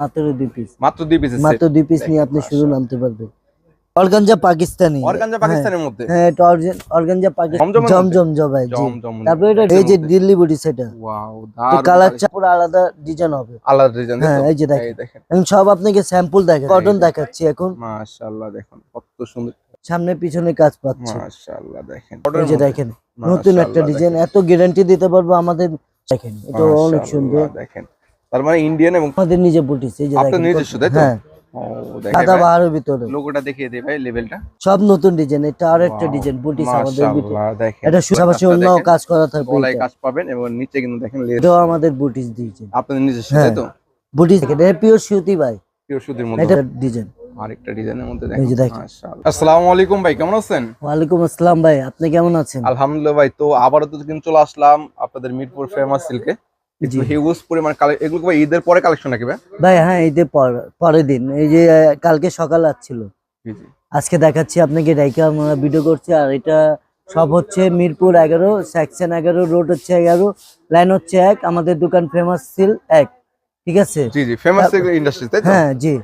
মাত্র দুই পিস মাত্র দুই পিসের মাত্র দুই পিস নিয়ে আপনি শুরু নামতে পারবেন। অর্গানজা পাকিস্তানি। অর্গানজা পাকিস্তানের মধ্যে? হ্যাঁ এটা অর্গানজা পাকিস্তানি। জমজম জবাই জি। জমজম এটা এই যে দিল্লি সেটা ওয়াও কালার পুরো আলাদা ডিজাইন হবে। আলাদা ডিজাইন হ্যাঁ, এই যে দেখেন। এখন সব আপনাকে স্যাম্পল কটন দেখাচ্ছি এখন। মাশাআল্লাহ দেখুন কত সুন্দর। সামনে পিছনে কাজ পাচ্ছে। মাশাআল্লাহ দেখেন। এই যে দেখেন নতুন একটা ডিজাইন এত গ্যারান্টি দিতে পারব আমাদের। দেখেন এটা অনেক সুন্দর। দেখেন। তার মানে ইন্ডিয়ান এবং আমাদের নিজে বুটিস এই যে আপনার নিজস্ব, তাই তো? হ্যাঁ। সাদা বাহারের ভিতরে। লোগোটা দেখিয়ে ভাই লেভেলটা। সব নতুন ডিজাইন এটা আর একটা ডিজাইন বুটিস আমাদের এটা পাশাপাশি অন্য কাজ করা থাকবে গলায় কাজ পাবেন এবং নিচে কিন্তু দেখেন লেস আমাদের বুটিস দিয়েছে আপনাদের নিজস্ব হ্যাঁ। তাই তো? বুটিস এটা পিওর সুতি ভাই। পিওর সুতির মধ্যে। এটা ডিজাইন আরেকটা ডিজাইনের মধ্যে দেখেন। আসসালামু আলাইকুম ভাই কেমন আছেন? ওয়ালাইকুম আসসালাম ভাই আপনি কেমন আছেন? আলহামদুলিল্লাহ ভাই তো আবারও তো কিন্তু চলে আসলাম আপনাদের মিরপুর ফেমাস সিল্কে। হিউজ পরিমাণ কালে এগুলো ঈদের পরে কালেকশন নাকি ভাই? হ্যাঁ ঈদের পর পরের দিন। এই যে কালকে সকাল আসছিল। আজকে দেখাচ্ছি আপনাকে ডাইকে আমরা ভিডিও করছি। আর এটা সব হচ্ছে মিরপুর এগারো সেকশন এগারো রোড হচ্ছে এগারো লাইন হচ্ছে এক আমাদের দোকান ফেমাস সিল এক। ঠিক আছে? জি জি ফেমাস ইন্ডাস্ট্রি তাই হ্যাঁ জি।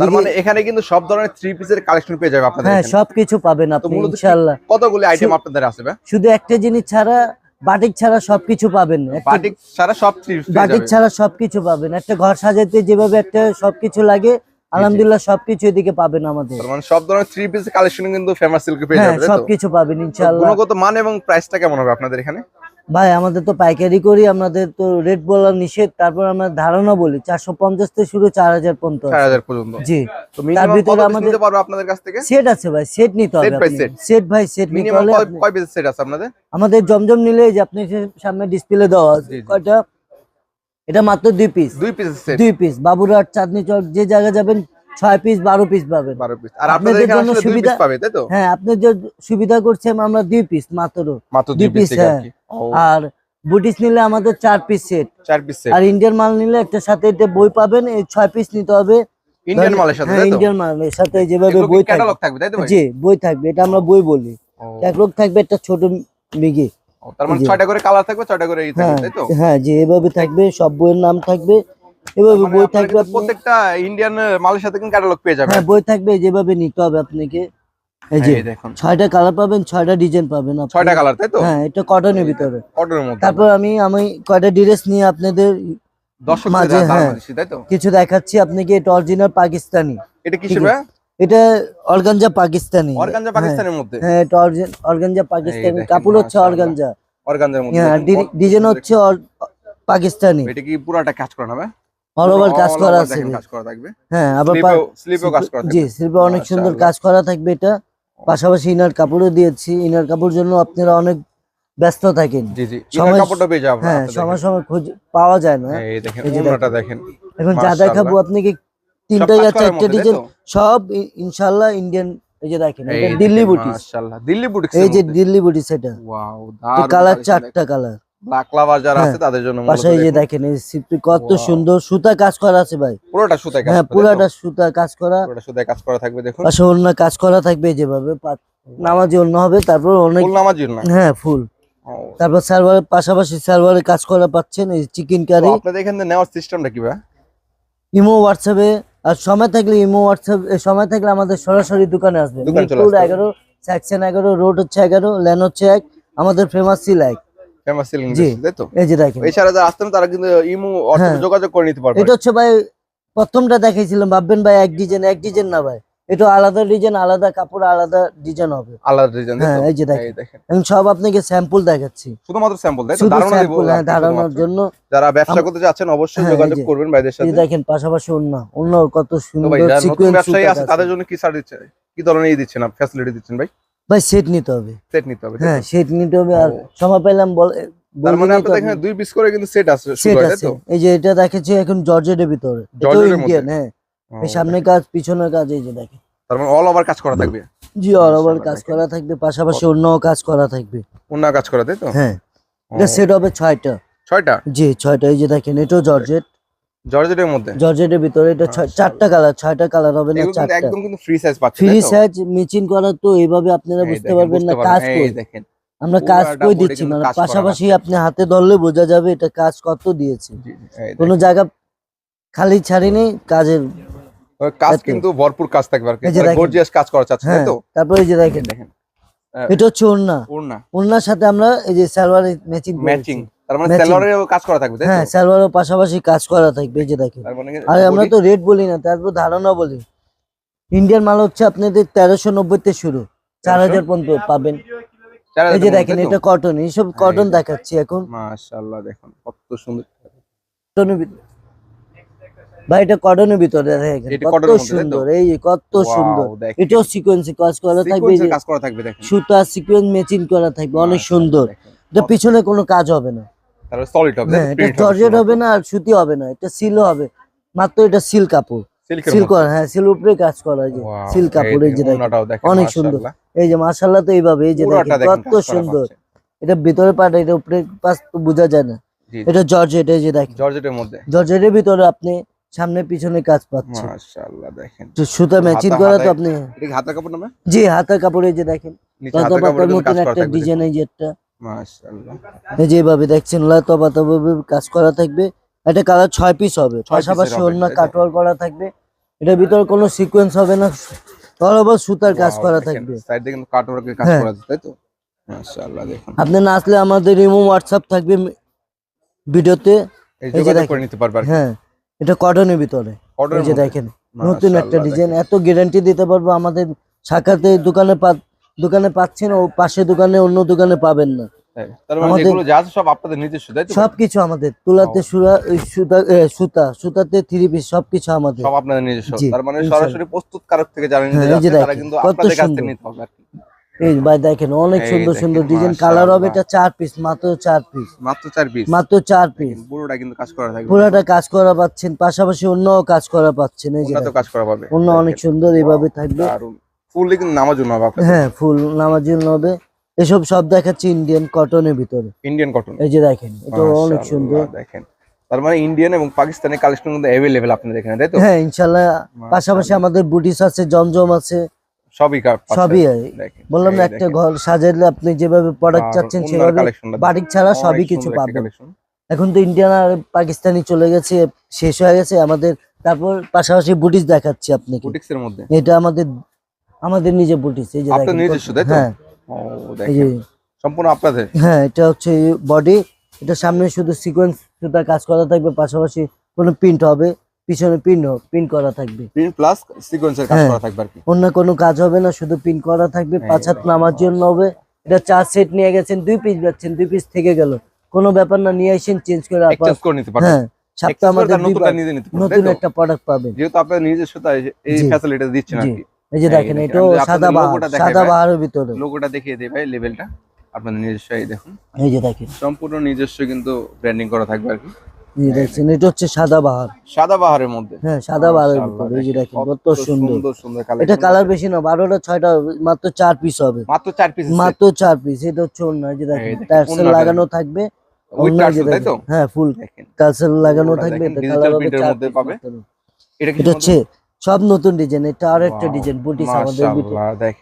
তার মানে এখানে কিন্তু সব ধরনের থ্রি পিসের কালেকশন পেয়ে যাবে আপনাদের হ্যাঁ সবকিছু পাবেন তো আপনি ইনশাআল্লাহ। কতগুলি আইটেম আপনাদের আছে শুধু একটা জিনিস ছাড়া বাটিক ছাড়া সবকিছু পাবেন। বাটিক ছাড়া সব বাটিক ছাড়া সবকিছু পাবেন। একটা ঘর সাজাতে যেভাবে একটা সবকিছু লাগে আলহামদুলিল্লাহ সবকিছু এদিকে পাবেন আমাদের। মানে সব ধরনের থ্রি পিস কালেকশন কিন্তু ফেমাস সিল্কে পেয়ে হ্যাঁ যাবে তাই তো? সবকিছু পাবেন ইনশাআল্লাহ। গুণগত মান এবং প্রাইসটা কেমন হবে আপনাদের এখানে? ভাই আমাদের তো পাইকারি করি আমাদের তো রেট বলা নিষেধ তারপর আমরা ধারণা বলি চারশো পঞ্চাশ থেকে শুরু চার হাজার পর্যন্ত জি। তো মিনিমাম ভিতরে আমাদের- আপনাদের কাছ থেকে? সেট আছে ভাই সেট নিতে হবে সেট ভাই সেট নিতে হলে আমাদের জমজম নিলে যে আপনি সামনে ডিসপ্লে দেওয়া আছে। কয়টা? এটা মাত্র দুই পিস দুই সেট দুই পিস বাবুরহাট চাঁদনি চক যে জায়গায় যাবেন ছয় পিস বারো পিস পাবেন। বারো পিস আর আপনাদের আপনাদের জন্য আসলে দুই পিস সুবিধা- পাবে তাই তো? হ্যাঁ আপনি যে সুবিধা করছেন আমরা দুই পিস মাত্র। মাত্র দুই পিস হ্যাঁ। আর বুটিস নিলে আমাদের চার পিস সেট চার পিস সেট আর ইন্ডিয়ান মাল নিলে একটা সাথে এটা বই পাবেন এই ছয় পিস নিতে হবে। ইন্ডিয়ান মালের সাথে হ্যাঁ ইন্ডিয়ান মালের সাথে যেভাবে বই ক্যাটালগ থাকবে থাকবে তাই তো জি বই থাকবে এটা আমরা বই বলি। ক্যাটলগ থাকবে একটা ছোট মিগি। তার মানে ছয়টা করে কালার থাকবে ছয়টা করে ই থাকবে হ্যাঁ তাই তো? হ্যাঁ যে এভাবে থাকবে সব বইয়ের নাম থাকবে। এভাবে মানে বই থাকবে প্রত্যেকটা ইন্ডিয়ান মালের সাথে কিন্তু ক্যাটালগ পেয়ে যাবেন। হ্যাঁ বই থাকবে যেভাবে নিতে হবে আপনাকে। এই যে দেখুন। ছয়টা কালার পাবেন ছয়টা ডিজাইন পাবেন আপনি। ছয়টা কালার তাই তো? হ্যাঁ এটা কটনের ভিতরে। কটনের মধ্যে। তারপর আমি আমি কয়টা ড্রেস নিয়ে আপনাদের দর্শক মাঝে, হ্যাঁ। কিছু দেখাচ্ছি আপনাকে এটা অরিজিনাল পাকিস্তানি। এটা কিসের ভাই? এটা অর্গানজা পাকিস্তানি। অর্গানজা হ্যাঁ, পাকিস্তানের মধ্যে। হ্যাঁ এটা অর্গানজা পাকিস্তানি। কাপড় হচ্ছে। অর্গানজা অর্গানজার মধ্যে হ্যাঁ ডিজাইন হচ্ছে পাকিস্তানি। এটা কি পুরাটা কাজ করা ভাই? অল ওভার কাজ করা আছে কাজ করা থাকবে। হ্যাঁ আবার স্লিপেও কাজ করা জি শিল্পে অনেক সুন্দর কাজ করা থাকবে এটা। পাশাপাশি ইনার কাপড়ও দিয়েছি। ইনার কাপড় জন্য আপনারা অনেক ব্যস্ত থাকেন। জি জি। ইনার কাপড়টা পেয়ে যাবেন হ্যাঁ সময় সময় খোঁজ পাওয়া যায় না। এই দেখেন এই দেখেন। এখন যা। দেখাবো আপনাকে তিনটা কাজ চারটা ডিজাইন সব ইনশাআল্লাহ ইন্ডিয়ান এই যে দেখেন এটা দিল্লি বুটিস মাশাআল্লাহ। দিল্লি বুটিক এই যে দিল্লি বুটিস এটা ওয়াও কালার চারটা কালার। ব্ল্যাক লাভার যারা হ্যাঁ, আছে তাদের জন্য মূলত যে দেখেন। এই সিপি কত সুন্দর সুতা কাজ করা আছে ভাই। পুরোটা কাজ হ্যাঁ? পুরাটা সুতা কাজ করা। পুরোটা সুতায় কাজ করা থাকবে দেখুন। পাশে অন্য কাজ করা থাকবে যেভাবে নামাজি অন্য হবে তারপর অনেক ফুল হ্যাঁ ফুল। তারপর সার্ভারের পাশাপাশি সার্ভারে কাজ করা পাচ্ছেন এই চিকেন কারি আপনাদের এখানে নেওয়ার সিস্টেমটা কি ভাই? ইমো হোয়াটসঅ্যাপে আর সময় থাকলে ইমো হোয়াটসঅ্যাপ সময় থাকলে আমাদের সরাসরি দোকানে আসবে। এগারো সেকশন এগারো রোড হচ্ছে এগারো লেন হচ্ছে এক আমাদের ফেমাস সিল এক ফেমাস সিলিং জি। তাই তো? এই যে দেখেন। এছাড়া যারা আসতেন তারা কিন্তু ইমো হোয়াটসঅ্যাপে হ্যাঁ। যোগাযোগ করে নিতে পারবে এটা হচ্ছে ভাই প্রথমটা দেখাইছিলাম ভাববেন ভাই এক ডিজাইন এক ডিজাইন না ভাই। এটা আলাদা ডিজাইন আলাদা কাপড় আলাদা ডিজাইন হবে। আলাদা ডিজাইন হ্যাঁ এই যে দেখেন। দেখেন। এখন সব আপনাকে স্যাম্পল দেখাচ্ছি। শুধুমাত্র স্যাম্পল শুধু ধারণা দিব হ্যাঁ ধারণার জন্য। যারা ব্যবসা করতে যাচ্ছেন অবশ্যই হ্যাঁ, যোগাযোগ করবেন ভাইদের সাথে। দেখেন পাশাপাশি অন্য অন্য কত সুন্দর সিকোয়েন্স ব্যবসায়ী আছে তাদের জন্য কি সার দিচ্ছে? কি ধরনের দিচ্ছেন ফ্যাসিলিটি দিচ্ছেন ভাই? ভাই সেট নিতে হবে। সেট নিতে হবে হ্যাঁ সেট নিতে হবে আর সময় পেলাম বল তার মানে আপনাদের এখানে দুই পিস করে কিন্তু সেট আছে সেট শুরু তাই আছে। এই যে এটা দেখেছি এখন জর্জেটের ভিতরে। জর্জেটের মধ্যে? হ্যাঁ। সামনে কাজ পিছনের কাজ এই যে দেখেন। তার মানে অল ওভার কাজ করা থাকবে? জি অল ওভার কাজ করা থাকবে পাশাপাশি অন্য কাজ করা থাকবে। অন্য কাজ করা তাই তো? হ্যাঁ। এটা সেট হবে ছয়টা। ছয়টা? জি ছয়টা। এই যে দেখেন এটাও জর্জেট জর্জেটের মধ্যে? জর্জেটের ভিতরে এটা ছয়- চারটা কালার ছয়টা কালার হবে না চারটা। একদম কিন্তু ফ্রি সাইজ পাচ্ছেন ফ্রি সাইজ মেচিং করা তো এইভাবে আপনারা বুঝতে পারবেন না কাজ কই। দেখেন আমরা কাজ কই দিচ্ছি মানে পাশাপাশি আপনি হাতে ধরলে বোঝা যাবে এটা কাজ কত দিয়েছে। কোনো জায়গা খালি ছাড়িনি কাজের কাজ কিন্তু ভরপুর কাজ থাকবে আর কি। গর্জিয়াস কাজ করা চাচ্ছে তাই হ্যাঁ তো? তারপরে এই যে দেখেন। দেখেন। এটা হচ্ছে ওড়না। ওড়না। ওড়নার সাথে আমরা এই যে সালোয়ারের ম্যাচিং ম্যাচিং তার মানে সেলরেও কাজ করা থাকবে হ্যাঁ তো পাশাপাশি কাজ করা থাকবে যে দেখেন। মানে আর আমরা তো রেট বলি না তারপর ধারণা বলি। ইন্ডিয়ান মাল হচ্ছে আপনাদের তেরোশো নব্বই শুরু চার হাজার পর্যন্ত পাবেন। এই যে দেখেন এটা কটন এইসব হ্যাঁ, কটন দেখাচ্ছি এখন। মাশাআল্লাহ দেখুন কত সুন্দর। কটনের ভিতরে ভাই এটা কটনের ভিতরে দেখেন কত? সুন্দর এই কত সুন্দর। এটাও সিকোয়েন্সে কাজ করা থাকবে কাজ করা থাকবে দেখেন। সুতা সিকোয়েন্স ম্যাচিং করা থাকবে অনেক সুন্দর। এটা পিছনে কোনো কাজ হবে না। তারপরে সলিড হবে হ্যাঁ এটা জর্জেট হবে না আর সুতি হবে না এটা সিলও হবে। মাত্র এটা সিল কাপড়। সিল করা হ্যাঁ সিল উপরে কাজ করা এই যে সিল কাপড় এই যে অনেক সুন্দর। এই যে মাশাআল্লাহ তো এইভাবে এই যে কত সুন্দর। এটা ভিতরে পাটা এটা উপরে পাশ তো বোঝা যায় না। এটা জর্জেট এই যে দেখেন। জর্জেটের মধ্যে। জর্জেটের ভিতরে আপনি সামনে পিছনে কাজ পাচ্ছেন। মাশাআল্লাহ দেখেন। তো সুতা ম্যাচিং করা তো আপনি এটা হাতা কাপড় নামে? জি হাতের কাপড়ে যে দেখেন পাতার কাপড়ের মতন একটা ডিজাইন এই যে একটা। এই দেখছেন লতা কাজ করা থাকবে। এটা কালার ছয় পিস হবে পাশাপাশি অন্য কাটওয়ার করা থাকবে। এটার ভিতরে কোনো সিকোয়েন্স হবে না বরাবর সুতার কাজ করা থাকবে। সাইড কিন্তু কাটওয়ার্কের কাজ হ্যাঁ। করা আছে তাই তো? মাশাআল্লাহ দেখুন। আপনি না আসলে আমাদের ইমো হোয়াটসঅ্যাপ থাকবে ভিডিওতে। এই এই যে করে নিতে পারবে হ্যাঁ এটা কটনের ভিতরে। এই যে দেখেন নতুন একটা ডিজাইন এত গ্যারান্টি দিতে পারব আমাদের শাখাতে দোকানে দোকানে পাচ্ছেন ও পাশে দোকানে অন্য দোকানে পাবেন না। তাই। মানে সবকিছু আমাদের। তুলাতে সুতা সুতা সুতাতে থ্রি পিস সবকিছু আমাদের। মানে। সরাসরি থেকে যারা হ্যাঁ, এই যে যাচ্ছে তারা দেখেন, কিন্তু আপনাদের কাছ থেকে নিতে হবে এই ভাই দেখেন অনেক সুন্দর সুন্দর ডিজাইন কালার হবে এটা চার পিস মাত্র চার পিস মাত্র চার পিস মাত্র চার পিস পুরোটা কিন্তু কাজ করা থাকবে। পুরাটা কাজ করা পাচ্ছেন পাশাপাশি অন্য কাজ করা পাচ্ছেন এই যে। কাজ করা পাবে। অন্য অনেক সুন্দর এইভাবে থাকবে। কিন্তু নামার জন্য হবে হ্যাঁ ফুল নামার জন্য হবে। এসব সব দেখাচ্ছি ইন্ডিয়ান কটনের ভিতরে। ইন্ডিয়ান কটন এই যে দেখেন এটা অনেক সুন্দর। দেখেন। তার মানে ইন্ডিয়ান এবং পাকিস্তানি কালেকশন কিন্তু অ্যাভেলেবেল আপনাদের এখানে তাই তো? হ্যাঁ ইনশাল্লাহ পাশাপাশি আমাদের বুটিস আছে জমজম আছে। সবই সবই বললাম না একটা ঘর সাজাইলে আপনি যেভাবে প্রোডাক্ট চাচ্ছেন সেভাবে বাটিক ছাড়া সবই কিছু পাবেন। এখন তো ইন্ডিয়ান আর পাকিস্তানি চলে গেছে শেষ হয়ে গেছে আমাদের। তারপর পাশাপাশি বুটিস দেখাচ্ছি আপনাকে। বুটিক্স এর মধ্যে? এটা আমাদের আমাদের নিজে বুটিস এই যে দেখেন নিজস্ব, তাই তো? হ্যাঁ। ও দেখেন। সম্পূর্ণ আপনাদের? হ্যাঁ এটা হচ্ছে বডি এটা সামনে শুধু সিকোয়েন্স সুতা কাজ করা থাকবে পাশাপাশি কোনো প্রিন্ট হবে পিছনে প্রিন্ট প্রিন্ট করা থাকবে। প্রিন্ট প্লাস সিকোয়েন্সের কাজ হ্যাঁ। করা থাকবে আর কি। অন্য কোনো কাজ হবে না শুধু প্রিন্ট করা থাকবে হ্যাঁ, পাঁচ হাত নামার জন্য হবে। এটা চার সেট নিয়ে গেছেন দুই পিস যাচ্ছেন দুই পিস থেকে গেল। কোনো ব্যাপার না নিয়ে আসেন চেঞ্জ করে এক্সচেঞ্জ করে নিতে পারবেন। হ্যাঁ Exchange আমাদের নতুন একটা প্রোডাক্ট পাবেন। যেহেতু আপনার এই- এই ফ্যাসিলিটি দিচ্ছেন আর কি। এই যে দেখেন দেখেন, এটাও সাদা বাহার সাদা। বাহারের ভিতরে। লোগোটা দেখিয়ে দেই ভাই লেভেলটা আপনাদের নিজস্ব এই দেখুন। এই যে দেখেন। সম্পূর্ণ নিজস্ব কিন্তু ব্র্যান্ডিং করা থাকবে আর কি। এই দেখছেন এটা হচ্ছে সাদা বাহার। সাদা বাহারের মধ্যে। হ্যাঁ সাদা বাহারের ভিতরে। এই যে দেখেন কত সুন্দর। সুন্দর সুন্দর এটা কালার বেশি না বারোটা ছয়টা মাত্র চার পিস হবে। মাত্র চার পিস মাত্র চার পিস এটা হচ্ছে অন্য এই যে দেখেন টার্সেল লাগানো থাকবে। টার্সেল তাই তো? হ্যাঁ ফুল দেখেন। টার্সেল লাগানো থাকবে এটা কালার হবে print এর চার মধ্যে piece পাবে। মাত্র। এটা কি এটা হচ্ছে সব নতুন ডিজাইন এটা আর একটা ডিজাইন বুটিস আমাদের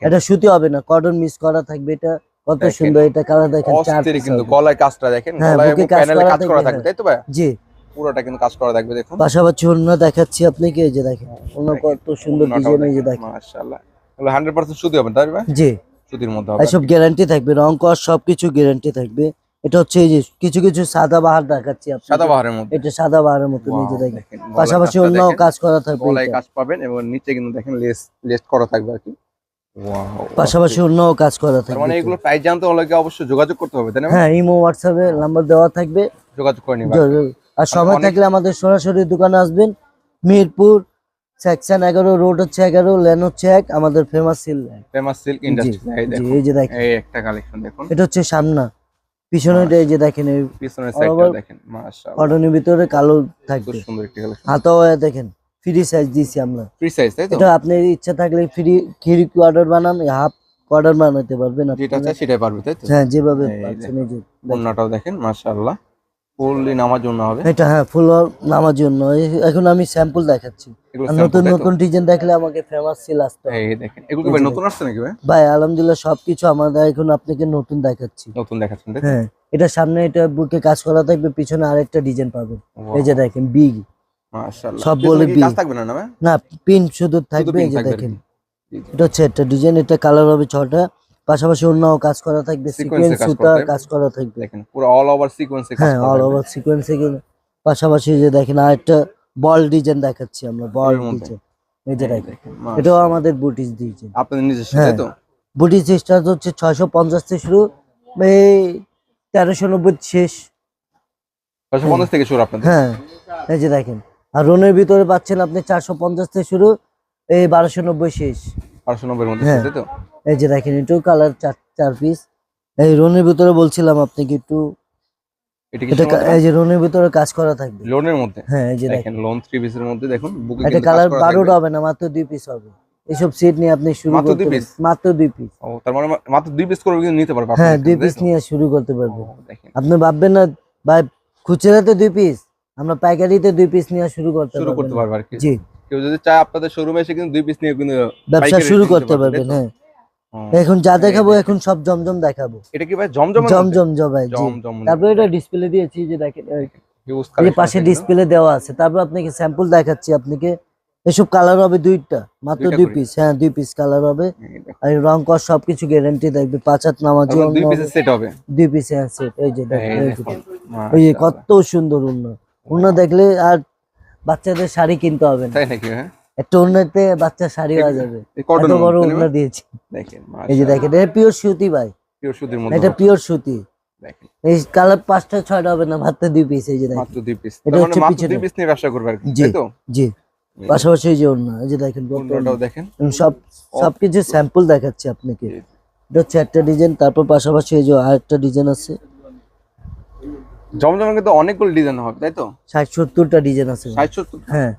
এটা সুতি হবে না কটন মিস করা থাকবে এটা কত সুন্দর এটা কালার দেখেন চার কিন্তু। গলায় কাজটা দেখেন হ্যাঁ, গলায় প্যানেলে কাজ করা থাকবে, তাই তো ভাই? জি। পুরোটা কিন্তু কাজ করা থাকবে দেখুন। পাশাপাশি অন্য দেখাচ্ছি আপনাকে এই যে দেখেন অন্য কত সুন্দর ডিজাইন এই যে দেখেন। মাশাআল্লাহ। এগুলো 100% সুতি হবে তাই ভাই? জি। সুতির মধ্যে হবে। এসব গ্যারান্টি থাকবে রং কস সবকিছু গ্যারান্টি থাকবে। এটা হচ্ছে এই যে কিছু কিছু সাদা বাহার দেখাচ্ছি। সাদা বাহারের মধ্যে। এটা সাদা বাহারের মতো নিজে দেখেন। পাশাপাশি অন্য কাজ করা থাকবে গলায় কাজ পাবেন এবং নিচে কিন্তু দেখেন লেস লেস করা থাকবে আর কি। পাশাপাশি অন্য কাজ করা থাকবে মানে এগুলো প্রাইস জানতে হলে অবশ্যই যোগাযোগ করতে হবে তাই না হ্যাঁ ইমো হোয়াটসঅ্যাপে নাম্বার দেওয়া থাকবে। যোগাযোগ করে আর সময় থাকলে আমাদের সরাসরি দোকানে আসবেন। মিরপুর সেকশন এগারো রোড হচ্ছে এগারো লেন হচ্ছে এক আমাদের famous silk famous silk industry এই এই যে দেখেন। এই একটা কালেকশন দেখুন। এটা হচ্ছে সামনা। পিছনেটা এই যে দেখেন এই পিছনের সাইডটা দেখেন মাশাআল্লাহ। কটনের ভিতরে কালো খুব থাকবে সুন্দর একটি কালেকশন হাতাও দেখেন ফ্রি সাইজ দিয়েছি আমরা। ফ্রি সাইজ তাই তো? এটা আপনার ইচ্ছা থাকলে ফ্রি খিরি কোয়ার্টার বানান হাফ কোয়ার্টার বানাতে পারবেন আপনি। যেটা চাই সেটাই পারবে তাই তো? হ্যাঁ যেভাবে এই পাচ্ছেন এই যে দেখেন। অন্যটাও দেখেন মাশাআল্লাহ। ফুললি নামার জন্য হবে? এটা হ্যাঁ ফুল নামার জন্য। এখন আমি স্যাম্পল দেখাচ্ছি। নতুন নতুন ডিজাইন দেখলে আমাকে ফেমাস সিল আসতে এই দেখেন এগুলো ভাই নতুন আসছে নাকি ভাই? ভাই আলহামদুলিল্লাহ সবকিছু আমাদের এখন আপনাকে নতুন দেখাচ্ছি। নতুন দেখাচ্ছেন হ্যাঁ এটা সামনে এটা বুকে কাজ করা থাকবে পিছনে আরেকটা ডিজাইন পাবেন। এই যে দেখেন বিগ মাশাআল্লাহ। সব বলে। কাজ থাকবে না না ভাই? না পিন শুধু থাকবে এই যে দেখেন। এটা হচ্ছে একটা ডিজাইন এটা কালার হবে ছটা। পাশাপাশি অন্য কাজ করা থাকবে সিকোয়েন্স সুতা কাজ করা থাকবে। দেখেন পুরো অল ওভার সিকোয়েন্সে কাজ হ্যাঁ অল। ওভার সিকোয়েন্স পাশাপাশি যে দেখেন আর একটা বল ডিজাইন দেখাচ্ছি আমরা বল ডিজাইন এই যে দেখেন এটাও আমাদের বুটিস ডিজাইন আপনাদের নিজস্ব হ্যাঁ। তাই তো? বুটিস স্টার্ট হচ্ছে ছয়শো পঞ্চাশ থেকে শুরু এই তেরোশো নব্বই শেষ। ছয়শো পঞ্চাশ থেকে শুরু আপনাদের। হ্যাঁ এই যে দেখেন আর রোনের ভিতরে পাচ্ছেন আপনি চারশো পঞ্চাশ থেকে শুরু এই বারোশো নব্বই শেষ। বারোশো নব্বই মধ্যে হ্যাঁ। তাই তো? এই যে দেখেন এটাও কালার চার চার পিস এই রনের ভিতরে বলছিলাম আপনাকে একটু। এই যে ভিতরে কাজ করা থাকবে। লোনের মধ্যে? হ্যাঁ এই যে দেখেন দেখেন। লোন থ্রি পিসের মধ্যে দেখুন এটা কালার বারোটা হবে না মাত্র দুই পিস হবে। এইসব সেট নিয়ে আপনি শুরু মাত্র দুই পারেন মাত্র দুই পিস ও তার মানে মাত্র দুই পিস করে নিতে পারবে হ্যাঁ দুই পিস নিয়ে শুরু করতে আপনি ভাববেন না ভাই খুচরাতে দুই পিস আমরা পাইকারিতে দুই পিস নিয়ে শুরু করতে শুরু করতে পারবে আর কি। জি। কেউ যদি চায় আপনাদের শোরুমে এসে কিন্তু দুই পিস নিয়ে কিন্তু ব্যবসা শুরু করতে পারবেন হ্যাঁ। এখন যা দেখাবো এখন সব জমজম দেখাবো। এটা কি ভাই জমজম জমজম জবাই তারপরে এটা ডিসপ্লে দিয়েছি যে দেখেন পাশে ডিসপ্লে দেওয়া আছে। তারপর আপনাকে স্যাম্পল দেখাচ্ছি আপনাকে। এসব কালার হবে দুইটা মাত্র দুই পিস হ্যাঁ দুই পিস কালার হবে। আর রং কর সবকিছু গ্যারান্টি থাকবে। পাঁচ হাত নামাজি দুই পিসের সেট হবে। দুই পিস হ্যাঁ সেট এই যে মাশাআল্লাহ। কত সুন্দর উন্ন উন্ন দেখলে আর বাচ্চাদের শাড়ি কিনতে হবে না। তাই নাকি হ্যাঁ একটা উন্নতে বাচ্চা শাড়ি হয়ে যাবে। এত বড় মধ্যে দিয়েছি। দেখেন এই যে দেখেন এটা পিওর সুতি ভাই। পিওর সুতির মধ্যে এটা পিওর সুতি। দেখেন। এই কালার পাঁচটা ছয়টা হবে না মাত্র দুই পিস এই যে দেখেন। মাত্র দুই পিস এটা মানে হচ্ছে পিছনে। দুই পিস নিয়ে ব্যবসা করবে আর কি জি। তাই তো? জি। পাশাপাশি এই যে এই যে দেখেন কত দেখেন। সব সবকিছু স্যাম্পল দেখাচ্ছি আপনাকে। এটা হচ্ছে একটা ডিজাইন তারপর পাশাপাশি এই যে আরেকটা ডিজাইন আছে। জমজমে কিন্তু অনেকগুলো ডিজাইন হবে তাই তো? ষাট সত্তরটা ডিজাইন আছে ষাট সত্তর? হ্যাঁ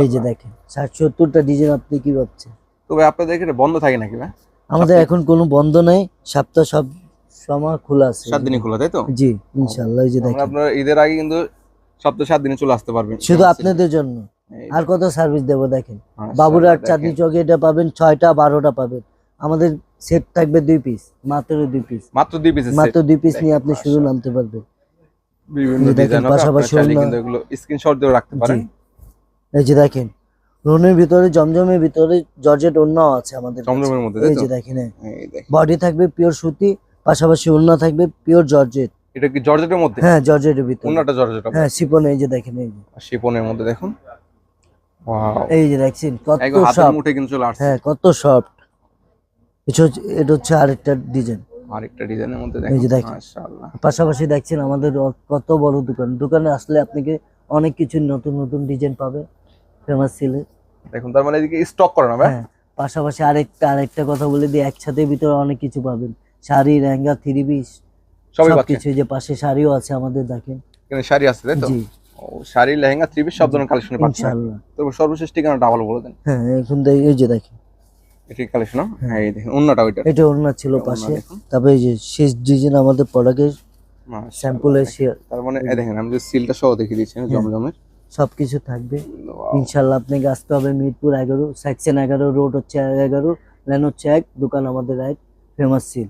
এই যে দেখেন ষাট সত্তরটা ডিজাইন আপনি কি ভাবছেন? তো ভাই আপনাদের এখানে বন্ধ থাকে নাকি ভাই? আমাদের এখন কোনো বন্ধ নাই সপ্তাহ সব সময় খোলা আছে। সাত দিনই খোলা তাই তো? জি ইনশাল্লাহ এই যে দেখেন। আপনার ঈদের আগে কিন্তু সপ্তাহ সাত দিনে চলে আসতে পারবেন। শুধু আপনাদের জন্য। আর কত সার্ভিস দেবো দেখেন? বাবুরহাট চাঁদনি চকে এটা পাবেন ছয়টা বারোটা পাবেন। আমাদের সেট থাকবে দুই পিস মাত্র দুই পিস মাত্র দুই পিস মাত্র দুই পিস নিয়ে আপনি শুরু নামতে পারবেন। বিভিন্ন এই ডিজাইন পাশাপাশি আপনারা চাইলে অন্য- কিন্তু এগুলো স্ক্রিনশট দিয়ে রাখতে পারেন। এই যে দেখেন রনের ভিতরে জমজমের ভিতরে জর্জেট আছে আমাদের জমজমের মধ্যে এই যে দেখেন বডি থাকবে পিওর সুতি পাশাপাশি থাকবে পিওর জর্জেট। এটা কি জর্জেটের মধ্যে? হ্যাঁ জর্জেটের ভিতরে। অন্যটা জর্জেট হ্যাঁ শিপন এই যে দেখেন এই যে। শিপনের মধ্যে দেখুন। ওয়াও এই যে দেখছেন কত একদম হাতের সফট মুঠে কিন্তু চলে আসছে। হ্যাঁ কত সফট এটা হচ্ছে আরেকটা ডিজাইন আরেকটা ডিজাইনের মধ্যে এই যে দেখেন। মাশাআল্লাহ। পাশাপাশি দেখছেন আমাদের কত বড় দোকান। দোকানে আসলে আপনাকে অনেক কিছু নতুন নতুন ডিজাইন পাবে ফেমাস সিলে দেখুন তার মানে এদিকে স্টক করে না ভাই? হ্যাঁ পাশাপাশি আরেকটা আরেকটা কথা বলে দিই একসাথে ভিতরে অনেক কিছু পাবেন। শাড়ি লেহেঙ্গা থ্রি পিস সবই সব পাচ্ছেন। কিছু যে পাশে শাড়িও আছে আমাদের দেখেন। এখানে শাড়ি আছে তাই তো? জি। শাড়ি লেহেঙ্গা থ্রি পিস সব ধরনের কালেকশন পাচ্ছেন। ইনশাআল্লাহ। তো সর্বশেষ ঠিকানাটা ভালো বলে দেন। হ্যাঁ এখন দেখ- এই যে দেখেন। এটি কালেকশন হ্যাঁ। এই দেখুন অন্যটা ওইটা। এটা ওড়না ছিল পাশে। এই যে শেষ ডিজাইন আমাদের প্রোডাক্টের তার মানে দেখেন আমি যে সিলটা সহ দেখিয়ে দিচ্ছি হ্যাঁ। জমজমের। সবকিছু থাকবে। ইনশাল্লাহ আপনাকে আসতে হবে মিরপুর এগারো সেকশন এগারো রোড হচ্ছে এগারো লেন হচ্ছে এক দোকান আমাদের এক ফেমাস সিল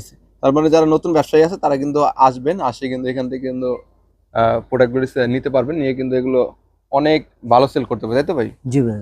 আছে। মানে যারা নতুন ব্যবসায়ী আছে তারা কিন্তু আসবেন আসে কিন্তু এখান থেকে কিন্তু প্রোডাক্টগুলি নিতে পারবেন নিয়ে কিন্তু এগুলো অনেক ভালো সেল করতে পারবে তাই তো ভাই? জি ভাই।